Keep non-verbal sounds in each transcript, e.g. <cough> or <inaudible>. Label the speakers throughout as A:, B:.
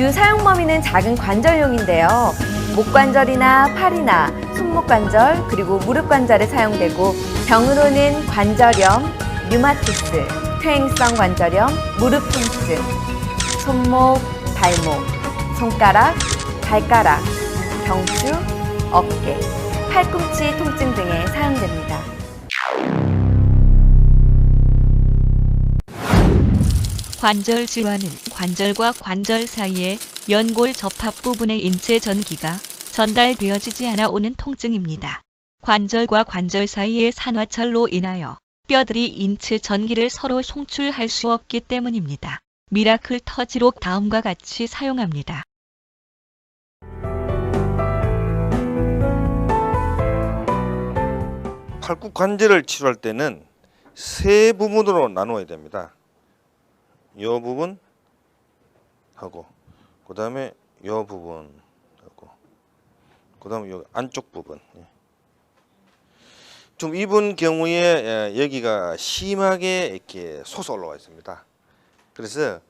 A: 주 사용 범위는 작은 관절용인데요. 목 관절이나 팔이나 손목 관절 그리고 무릎 관절에 사용되고 병으로는 관절염, 류마티스, 퇴행성 관절염, 무릎 통증, 손목, 발목, 손가락, 발가락, 경추, 어깨, 팔꿈치 통증 등에 사용됩니다.
B: 관절 질환은 관절과 관절 사이의 연골 접합 부분의 인체 전기가 전달되어지지 않아 오는 통증입니다. 관절과 관절 사이의 산화철로 인하여 뼈들이 인체 전기를 서로 송출할 수 없기 때문입니다. 미라클 터지록 다음과 같이 사용합니다.
C: 팔굽 관절을 치료할 때는 세 부분으로 나누어야 됩니다. 요 부분 하고 그 다음에 요 부분 하고 그 다음에 요 안쪽 부분. 예. 좀 입은 경우에 예, 여기가 심하게 이렇게 솟아 올라와 있습니다. 그래서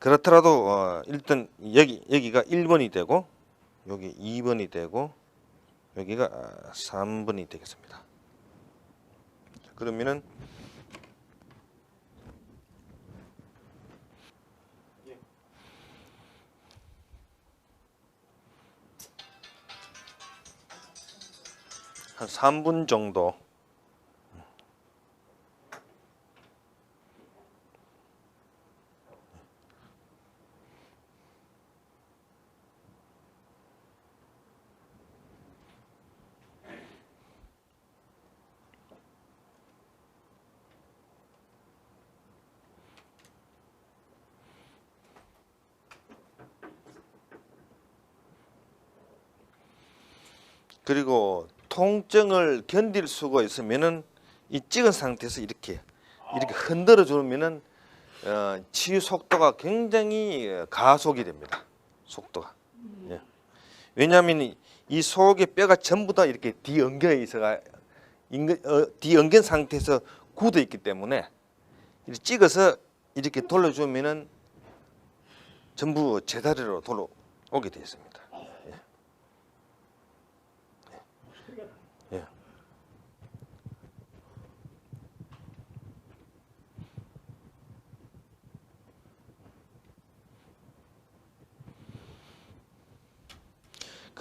C: 그렇더라도 어, 일단 여기 여기가 1번이 되고 여기 2번이 되고 여기가 3번이 되겠습니다. 그러면은 한 3분 정도. 그리고 통증을 견딜 수가 있으면은 이 찍은 상태에서 이렇게 이렇게 흔들어 주면은 어, 치유 속도가 굉장히 가속이 됩니다. 속도가. 예. 왜냐하면 이, 이 속의 뼈가 전부 다 이렇게 뒤엉겨 있어가 어, 뒤엉긴 상태에서 굳어 있기 때문에 이렇게 찍어서 이렇게 돌려주면은 전부 제자리로 돌아오게 되어 있습니다. 예.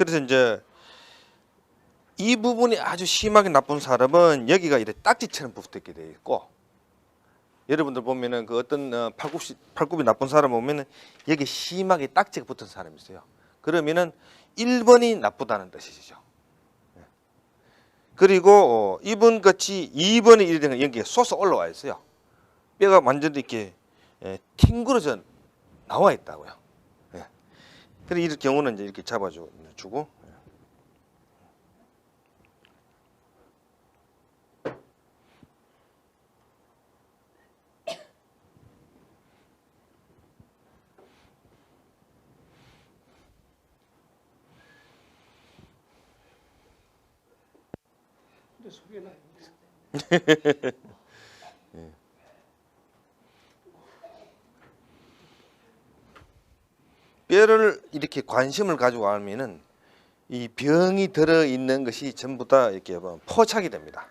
C: 그래서 이제 이 부분이 아주 심하게 나쁜 사람은 여기가 이렇게 딱지처럼 붙어 있게 돼 있고 여러분들 보면은 그 어떤 어, 팔굽이 팔굽이 나쁜 사람 보면은 여기 심하게 딱지가 붙은 사람이 있어요. 그러면은 1번이 나쁘다는 뜻이죠. 그리고 어, 이번 같이 2번이 이래 되는 여기에 솟아 올라와 있어요. 뼈가 완전히 이렇게 예, 튕그러져 나와 있다고요. 예. 그래 이럴 경우는 이제 이렇게 잡아주고 예. <laughs> 뼈를 이렇게 관심을 가지고 알면은 이 병이 들어 있는 것이 전부 다 이렇게 뭐 포착이 됩니다.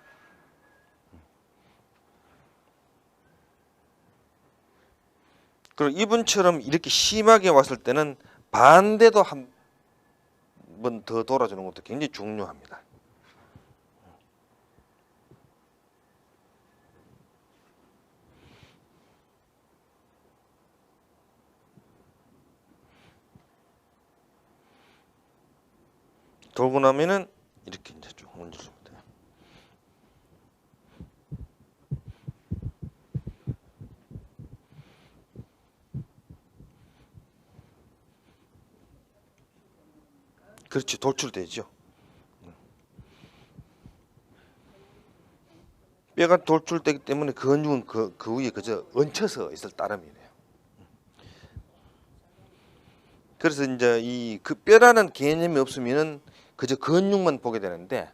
C: 그리고 이분처럼 이렇게 심하게 왔을 때는 반대도 한 번 더 돌아주는 것도 굉장히 중요합니다. 돌고 나면은 이렇게 이제 쭉 돼요. 그렇지 돌출되죠. 뼈가 돌출되기 때문에 근육은 그, 그 위에 그저 얹혀서 있을 따름이래요. 그래서 이제 이 그 뼈라는 개념이 없으면은 그저 근육만 보게 되는데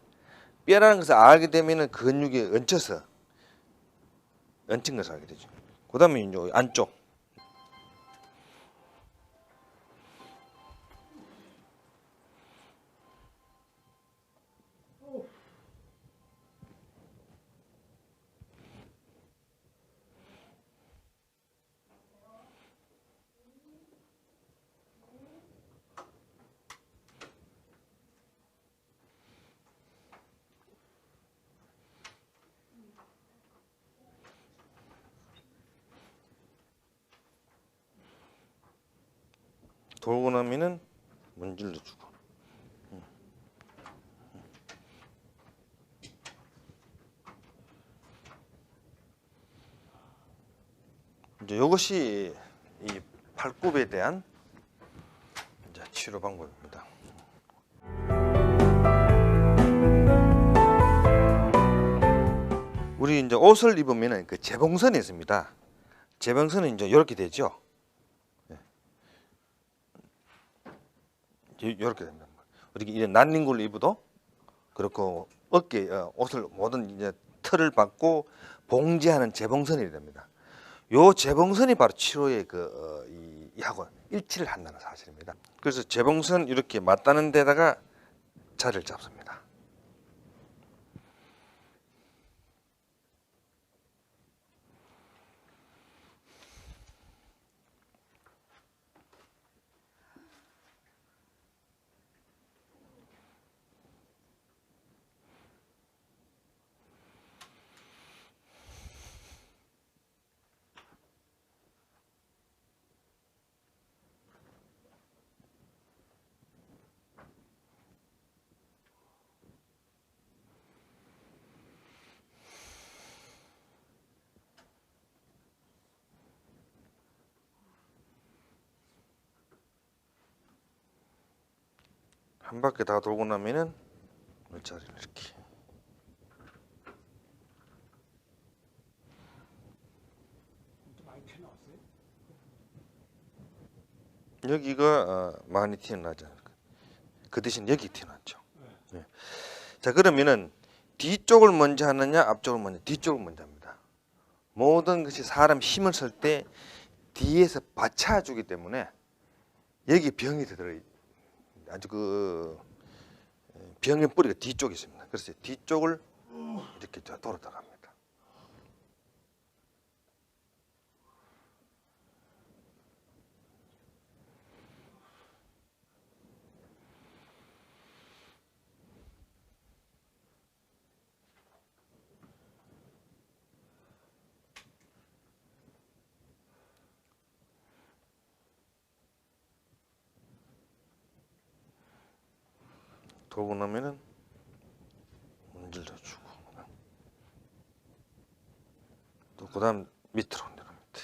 C: 뼈라는 것을 알게 되면은 근육이 얹혀서 얹힌 것을 알게 되죠. 그 다음에 이제 안쪽 돌고 나면은 문질러 주고. 음. 이제 이것이 이 팔굽에 대한 이제 치료 방법입니다. 우리 이제 옷을 입으면은 그 재봉선이 있습니다. 재봉선은 이제 이렇게 되죠. 이렇게 됩니다. 이렇게 이런 난린 걸 입어도 그렇고 어깨 어, 옷을 모든 이제 틀을 받고 봉제하는 재봉선이 됩니다. 요 재봉선이 바로 치료의 그 어, 이, 이하고 일치를 한다는 사실입니다. 그래서 재봉선 이렇게 맞다는 데다가 자리를 잡습니다. 한 바퀴 다 돌고 나면은 물자리를 이렇게 여기가 어, 많이 튀어나지 않을까. 그 대신 여기 튀어나죠. 네. 자 그러면은 뒤쪽을 먼저 하느냐 앞쪽을 먼저 뒤쪽을 먼저 합니다. 모든 것이 사람 힘을 쓸 때 뒤에서 받쳐주기 때문에 여기 병이 들어 아주 그 병의 뿌리가 뒤쪽에 있습니다. 그래서 뒤쪽을 이렇게 돌아 들어갑니다. 돌고 나면은 문질러 주고 또 그다음 밑으로 내려 밑에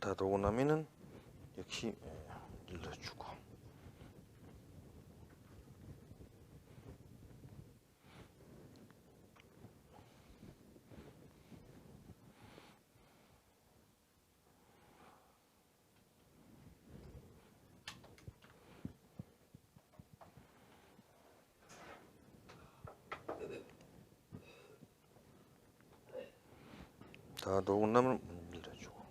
C: 다 돌고 나면은 역시 일러주고 다 돌고 나면 밀어주고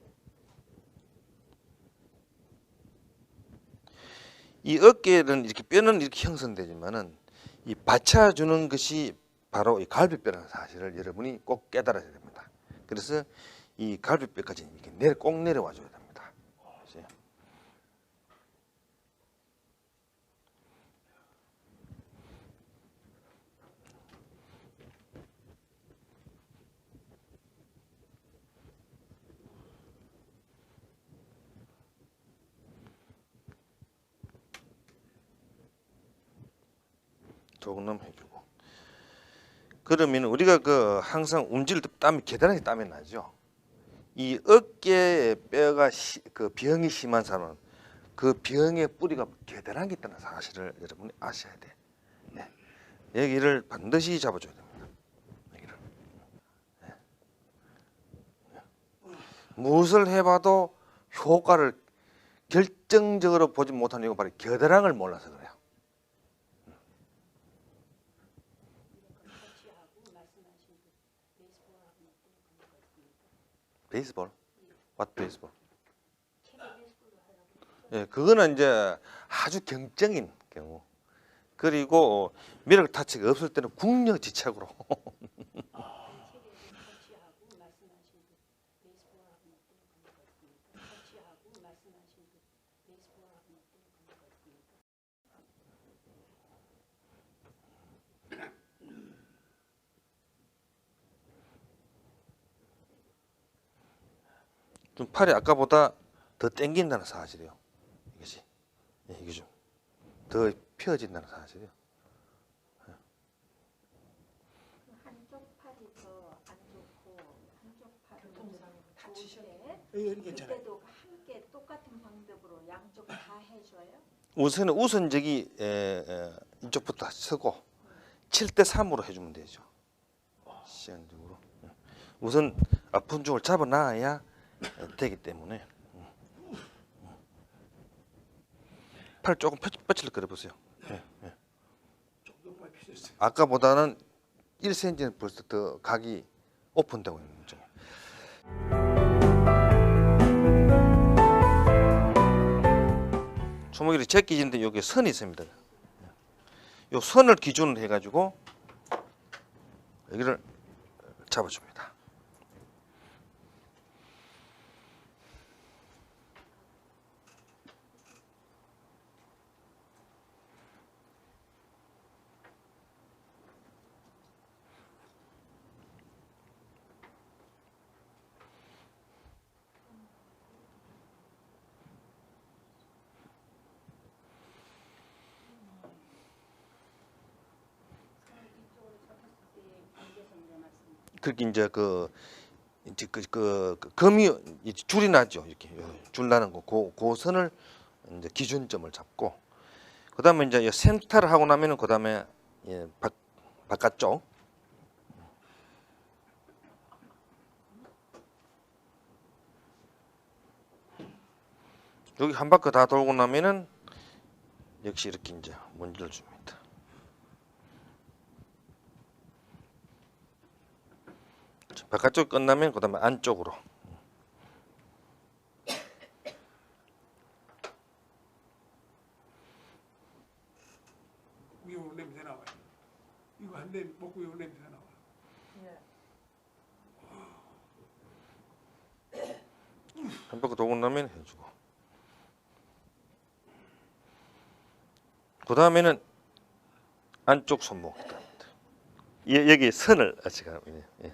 C: 이 어깨는 이렇게 뼈는 이렇게 형성되지만은 이 받쳐주는 것이 바로 이 갈비뼈라는 사실을 여러분이 꼭 깨달아야 됩니다. 그래서 이 갈비뼈까지 이렇게 내려 꼭 내려와 줘야 됩니다. 아시죠? 조금 해주고 그러면 우리가 그 항상 움직일 때 땀이 계단하게 땀이 나죠. 이 어깨 뼈가 시, 그 병이 심한 사람은 그 병의 뿌리가 계단하게 있다는 사실을 여러분이 아셔야 돼. 네. 여기를 반드시 잡아줘야 됩니다. 여기를. 네. 무엇을 해봐도 효과를 결정적으로 보지 못하는 이유가 바로 겨드랑을 몰라서 그래요. 베이스볼? What 베이스볼? 예, 그거는 이제 아주 경적인 경우. 그리고 미력 타치가 없을 때는 국력 지착으로. <laughs> 좀 팔이 아까보다 더 당긴다는 사실이에요. 이것이 예, 이게 좀 더 펴진다는 사실이에요.
D: 한쪽 팔이 더 안 좋고 한쪽 팔은 좋을 때
E: 여기 괜찮아요.
D: 그때도 함께 똑같은 방법으로 양쪽 다 해줘요?
C: 우선은 우선 저기 에, 에, 이쪽부터 서고 7대 3으로 해주면 되죠. 시간적으로 예. 우선 아픈 쪽을 잡아놔야 되기 때문에 음. 팔 조금 뻗칠 거려 보세요. 예, 예. 아까보다는 1cm는 벌써 더 각이 오픈되고 있는 거죠. 주먹이 제끼지는데 여기 선이 있습니다. 요 선을 기준으로 해가지고 여기를 잡아줍니다. 그렇게 이제 그 이제 그, 그, 그 금이 이 줄이 나죠. 이렇게 요줄 나는 거, 그, 그 선을 이제 기준점을 잡고 그 다음에 이제 이 센터를 하고 나면은 그 다음에 예, 바, 바깥쪽. 여기 한 바퀴 다 돌고 나면은 역시 이렇게 이제 문지를 줍니다. 자, 바깥쪽 끝나면 그다음에 안쪽으로
E: 위로 냄새 나와요. 이거 한대 먹고 위로 냄새 나와.
C: 한 바퀴 돌고 나면 해주고 그 다음에는 안쪽 손목. 예, 여기 선을 지금 예,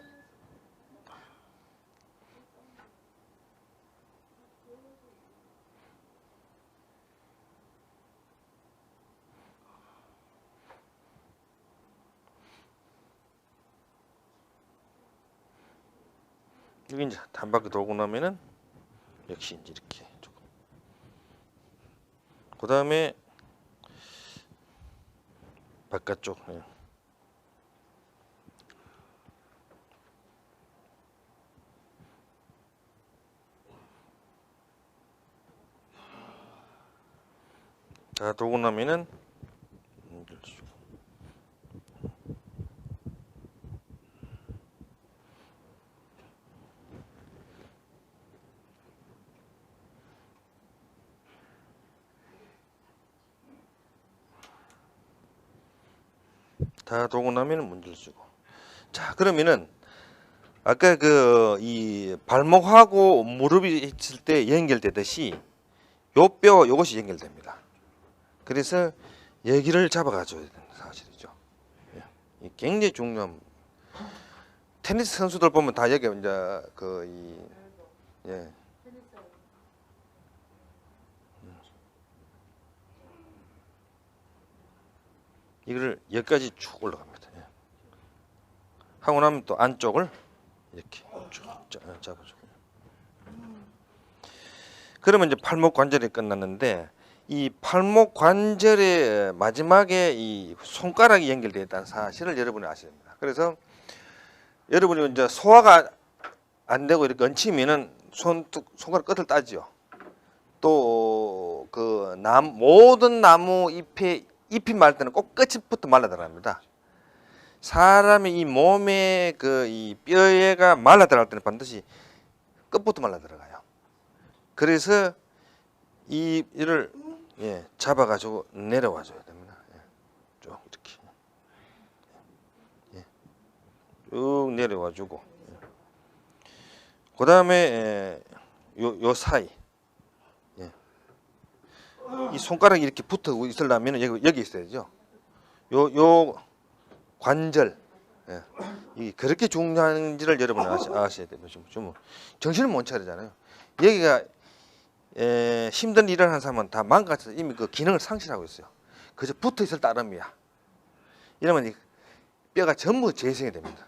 C: 여기 이제 한 바퀴 돌고 나면은 역시 이제 이렇게 조금. 그 다음에 바깥쪽. 예. 다 돌고 나면은 문질 주고. 다 돌고 나면 문질 주고. 자, 그러면은 아까 그 이 발목하고 무릎이 있을 때 연결되듯이 요 뼈 요것이 연결됩니다. 그래서 여기를 잡아가줘야 되는 사실이죠. 예. 이 굉장히 중요한 테니스 선수들 보면 다 여기 이제 그이 예. 이거를 여기까지 쭉 올라갑니다. 예. 하고 나면 또 안쪽을 이렇게 쭉 짜- 어, 잡아주고. 그러면 이제 팔목 관절이 끝났는데 이 팔목 관절의 마지막에 이 손가락이 연결되어 있다는 사실을 여러분이 아셔야 됩니다. 그래서 여러분이 이제 소화가 안 되고 이렇게 얹히면은 손 손가락 끝을 따지요. 또그남 모든 나무 잎에 잎이 말 때는 꼭 끝부터 말라 들어갑니다. 사람이 이 몸에 그이 뼈에가 말라 들어갈 때는 반드시 끝부터 말라 들어가요. 그래서 이 이를 예, 잡아가지고 내려와 줘야 됩니다. 예, 쭉 이렇게 예, 쭉 내려와 주고 그 다음에 요, 요 사이 예. 이 손가락이 이렇게 붙어 있으려면 여기 여기 있어야죠. 요 요 관절 예. 이게 그렇게 중요한지를 여러분 아시, 아셔야 돼요. 지금 좀 정신을 못 차리잖아요. 여기가 에, 힘든 일을 하는 사람은 다 망가져서 이미 그 기능을 상실하고 있어요. 그저 붙어 있을 따름이야. 이러면 이 뼈가 전부 재생이 됩니다.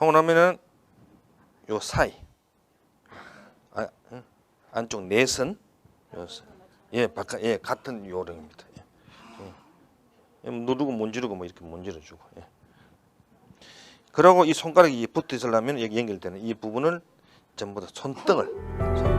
C: 하고 나면은 요 사이 아, 응? 안쪽 내선 요 선. 예 바깥 예 같은 요령입니다. 예. 예. 누르고 문지르고 뭐 이렇게 문지러주고. 예. 그러고 이 손가락이 붙어 있으려면 여기 연결되는 이 부분을 전부 다 손등을 손등